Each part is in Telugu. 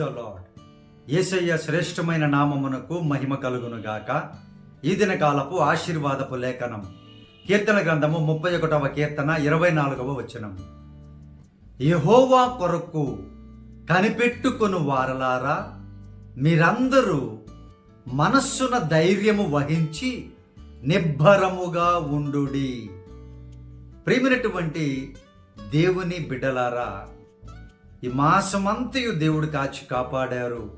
ద లాడ్ యేసయ్య శ్రేష్టమైన నామమునకు మహిమ కలుగును గాక ఈ దిన కాలపు ఆశీర్వాదపు లేఖనం. కీర్తన గ్రంథము ముప్పై ఒకటవ కీర్తన ఇరవై నాలుగవ వచనం. యహోవా కొరకు కనిపెట్టుకుని వారలారా మీరందరూ మనస్సున ధైర్యము వహించి నిబ్బరముగా ఉండుడి. ప్రేమినటువంటి దేవుని బిడ్డలారా ఈ మాసమంతయు దేవుడు కాచి కాపాడారు.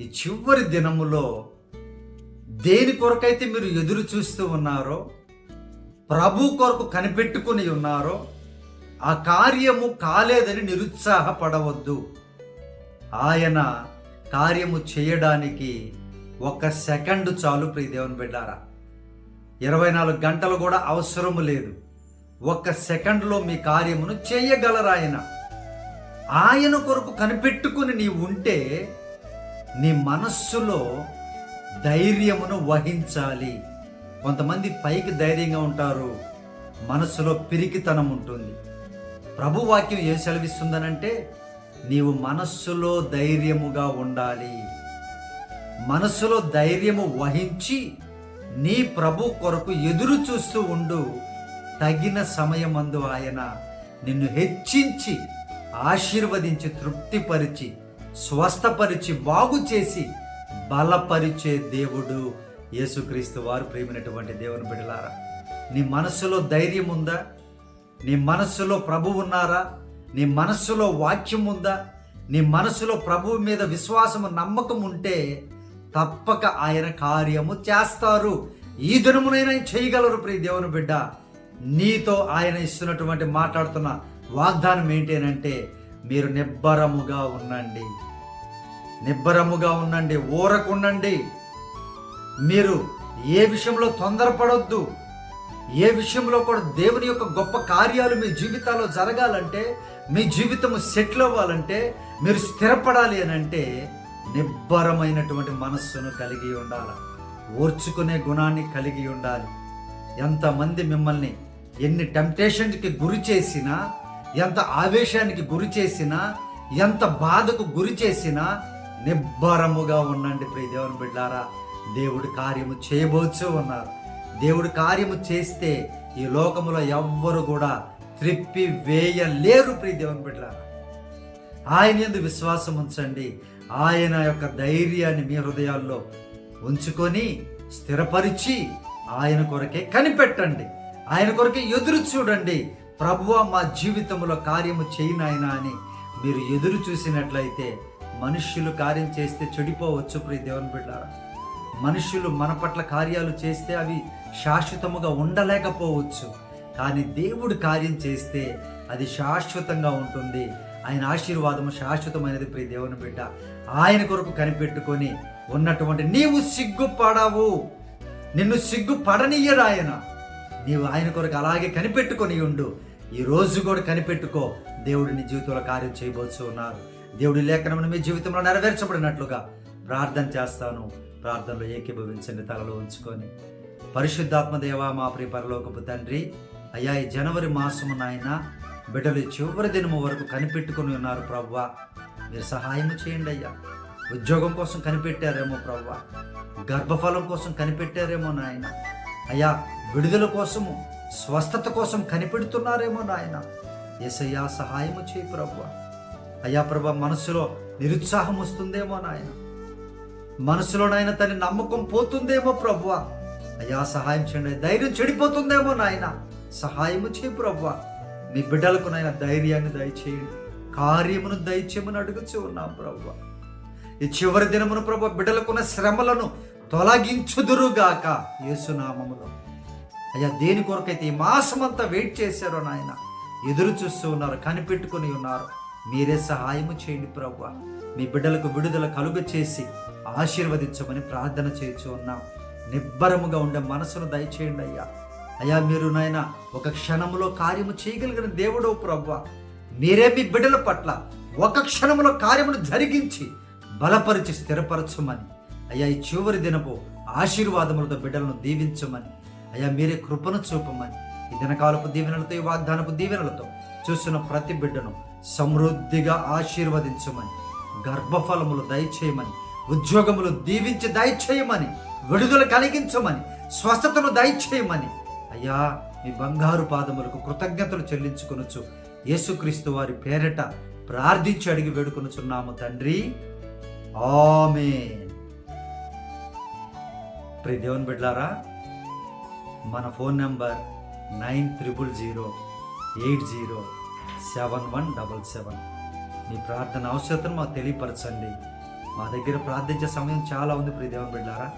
ఈ చివరి దినములో దేని కొరకైతే మీరు ఎదురు చూస్తూ ఉన్నారో ప్రభు కొరకు కనిపెట్టుకుని ఉన్నారో ఆ కార్యము కాలేదని నిరుత్సాహపడవద్దు. ఆయన కార్యము చేయడానికి ఒక సెకండ్ చాలు ప్రియ దేవుని బిడ్డారా. ఇరవై నాలుగు గంటలు కూడా అవసరము లేదు. ఒక్క సెకండ్లో మీ కార్యమును చేయగలరు ఆయన కొరకు కనిపెట్టుకుని నీ ఉంటే నీ మనస్సులో ధైర్యమును వహించాలి. కొంతమంది పైకి ధైర్యంగా ఉంటారు మనస్సులో పిరికితనం ఉంటుంది. ప్రభు వాక్యం ఏం సెలవిస్తుందనంటే నీవు మనస్సులో ధైర్యముగా ఉండాలి. మనస్సులో ధైర్యము వహించి నీ ప్రభు కొరకు ఎదురు చూస్తూ ఉండు. తగిన సమయమందు ఆయన నిన్ను హెచ్చించి ఆశీర్వదించి తృప్తిపరిచి స్వస్థపరిచి బాగు చేసి బలపరిచే దేవుడు యేసుక్రీస్తు వారు ప్రేమినటువంటి దేవుని బిడలారా నీ మనస్సులో ధైర్యం ఉందా? నీ మనస్సులో ప్రభు ఉన్నారా? నీ మనస్సులో వాక్యం ఉందా? నీ మనస్సులో ప్రభువు మీద విశ్వాసము నమ్మకం ఉంటే తప్పక ఆయన కార్యము చేస్తారు. ఈ దినమునైనా చేయగలరు ప్రియ దేవుని బిడ్డ. నీతో ఆయన ఇస్తున్నటువంటి మాట్లాడుతున్న వాగ్దానం ఏంటంటే మీరు నిబ్బరముగా ఉండండి. నిబ్బరముగా ఉండండి ఊరకుండండి. మీరు ఏ విషయంలో తొందరపడొద్దు. ఏ విషయంలో కూడా దేవుని యొక్క గొప్ప కార్యాలు మీ జీవితాల్లో జరగాలంటే మీ జీవితము సెటిల్ అవ్వాలంటే మీరు స్థిరపడాలి అని అంటే నిబ్బరమైనటువంటి మనస్సును కలిగి ఉండాలి. ఓర్చుకునే గుణాన్ని కలిగి ఉండాలి. ఎంతమంది మిమ్మల్ని ఎన్ని టెంప్టేషన్కి గురి చేసినా ఎంత ఆవేశానికి గురి చేసినా ఎంత బాధకు గురి చేసినా నిబ్బరముగా ఉండండి ప్రియ దేవుని బిడ్డారా. దేవుడి కార్యము చేయబోచు ఉన్నారు. దేవుడి కార్యము చేస్తే ఈ లోకములో ఎవ్వరు కూడా త్రిప్పి వేయలేరు ప్రియ దేవుని బిడ్డారా. ఆయన ఎందు విశ్వాసం ఉంచండి. ఆయన యొక్క ధైర్యాన్ని మీ హృదయాల్లో ఉంచుకొని స్థిరపరిచి ఆయన కొరకే కనిపెట్టండి. ఆయన కొరకే ఎదురు చూడండి. ప్రభువ మా జీవితంలో కార్యము చేయనాయనా అని మీరు ఎదురు చూసినట్లయితే మనుష్యులు కార్యం చేస్తే చెడిపోవచ్చు ప్రియ దేవుని బిడ్డారా. మనుష్యులు మన పట్ల కార్యాలు చేస్తే అవి శాశ్వతముగా ఉండలేకపోవచ్చు. కానీ దేవుడు కార్యం చేస్తే అది శాశ్వతంగా ఉంటుంది. ఆయన ఆశీర్వాదము శాశ్వతమైనది ప్రియ దేవుని బిడ్డ. ఆయన కొరకు కనిపెట్టుకొని ఉన్నటువంటి నీవు సిగ్గుపడవు. నిన్ను సిగ్గుపడనియ్యడు ఆయన నీవు ఆయన కొరకు అలాగే కనిపెట్టుకొని ఉండు. ఈ రోజు కూడా కనిపెట్టుకో. దేవుడు నీ జీవితంలో కార్యం చేయబోతు ఉన్నారు. దేవుడి లేఖనమును మీ జీవితంలో నెరవేర్చబడినట్లుగా ప్రార్థన చేస్తాను. ప్రార్థనలో ఏకీభవించండి తలలో ఉంచుకొని. పరిశుద్ధాత్మ దేవా మా ప్రియ పరలోకపు తండ్రి అయ్యా ఈ జనవరి మాసము నాయన బిడ్డలు చివరి దినము వరకు కనిపెట్టుకుని ఉన్నారు ప్రవ్వ. మీరు సహాయం చేయండి అయ్యా. ఉద్యోగం కోసం కనిపెట్టారేమో ప్రవ్వ. గర్భఫలం కోసం కనిపెట్టారేమో నాయన. అయ్యా విడుదల కోసము స్వస్థత కోసం కనిపెడుతున్నారేమో నాయన. ఎసయ్యా సహాయము చేయి ప్రభు అయ్యా ప్రభా మనసులో నిరుత్సాహం వస్తుందేమో నాయన. మనసులో నాయన తన నమ్మకం పోతుందేమో ప్రభు అయ్యా సహాయం చేయండి. ధైర్యం చెడిపోతుందేమో నాయన. సహాయము చేయి ప్రభు మీ బిడ్డలకు నాయన ధైర్యాన్ని దయచేయండి. కార్యమును దయచేయమని అడుగుచూ ఉన్నాం ప్రభు ఈ చివరి దినమును ప్రభు బిడ్డలకున్న శ్రమలను తొలగించుదురుగాక యేసునామములో. అయ్యా దేని కొరకైతే ఈ మాసమంతా వెయిట్ చేశారో నాయన ఎదురు చూస్తూ ఉన్నారు కనిపెట్టుకుని ఉన్నారు మీరే సహాయము చేయండి ప్రభు మీ బిడ్డలకు విడుదల కలుగ చేసి ఆశీర్వదించమని ప్రార్థన చేయొచ్చు ఉన్నాం. నిబ్బరముగా ఉండే మనసును దయచేయండి అయ్యా. అయ్యా మీరు నాయన ఒక క్షణంలో కార్యము చేయగలిగిన దేవుడు ప్రభు మీరే మీ బిడ్డల పట్ల ఒక క్షణంలో కార్యమును జరిగించి బలపరిచి స్థిరపరచమని అయ్యా ఈ చివరి దినపు ఆశీర్వాదములతో బిడ్డలను దీవించమని. అయ్యా మీరే కృపను చూపమని. ఈ దినకాలపు దీవెనలతో ఈ వాగ్దానపు దీవెనలతో చూస్తున్న ప్రతి బిడ్డను సమృద్ధిగా ఆశీర్వదించమని గర్భఫలములు దయచేయమని ఉద్యోగములు దీవించి దయచేయమని విడుదల కలిగించమని స్వస్థతను దయచేయమని. అయ్యా మీ బంగారు పాదములకు కృతజ్ఞతలు చెల్లించుకొనొచ్చు యేసుక్రీస్తు వారి పేరట ప్రార్థించి అడిగి వేడుకొనుచున్నాము తండ్రి. ఆమె ప్రియ దేవుని బిడ్లారా మన phone number nine triple zero eight zero seven one double seven. మీ ప్రార్థన అవసరతను మాకు తెలియపరచండి. మా దగ్గర ప్రార్థించే సమయం చాలా ఉంది ప్రియ దేవుని బిడ్డారా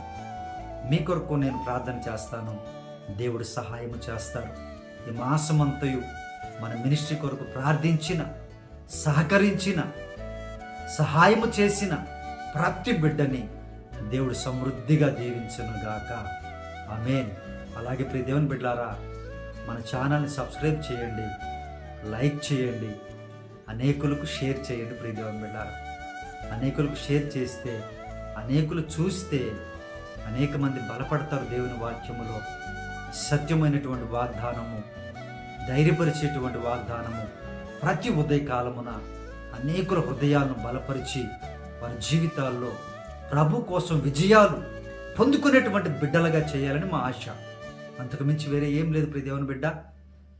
మీ కొరకు నేను ప్రార్థన చేస్తాను. దేవుడు సహాయం చేస్తారు ఈ మాసమంతయు మన మినిస్ట్రీ కొరకు ప్రార్థించిన సహకరించిన సహాయము చేసిన ప్రతి బిడ్డని దేవుడు సమృద్ధిగా దీవించును గాక. అమేన్ అలాగే ప్రతి దేవుని బిడ్డారా మన ఛానల్ని సబ్స్క్రైబ్ చేయండి లైక్ చేయండి అనేకులకు షేర్ చేయండి ప్రియ దేవుని బిడ్డారా అనేకులకు షేర్ చేస్తే అనేకులు చూస్తే అనేక మంది బలపడతారు దేవుని వాక్యములో. సత్యమైనటువంటి వాగ్దానము ధైర్యపరిచేటువంటి వాగ్దానము ప్రతి ఉదయకాలమున అనేకుల హృదయాలను బలపరిచి వారి జీవితాల్లో ప్రభు కోసం విజయాలు పొందుకునేటువంటి బిడ్డలుగా చేయాలని మా ఆశ. అంతకు మించి వేరే ఏం లేదు ప్రియ బిడ్డ.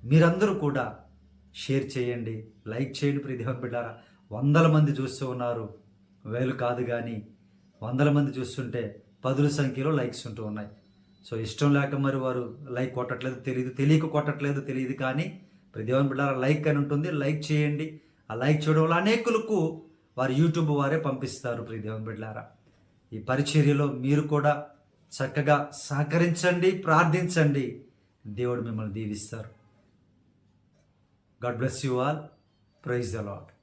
మీరందరూ కూడా షేర్ చేయండి లైక్ చేయండి ప్రియ బిడ్డారా. వందల మంది చూస్తూ ఉన్నారు. వేలు కాదు కానీ వందల మంది చూస్తుంటే పదుల సంఖ్యలో లైక్స్ ఉంటూ ఉన్నాయి. సో ఇష్టం లేక మరి వారు లైక్ కొట్టట్లేదు తెలియదు తెలియక కొట్టట్లేదు తెలియదు కానీ ప్రతి బిడ్డారా లైక్ అని ఉంటుంది. లైక్ చేయండి. ఆ లైక్ చేయడం వల్ల అనేకులకు వారు యూట్యూబ్ వారే పంపిస్తారు ప్రియ బిడ్డారా. ఈ పరిచర్యలో మీరు కూడా చక్కగా సహకరించండి ప్రార్థించండి. దేవుడు మిమ్మల్ని దీవిస్తారు. God bless you all praise the lord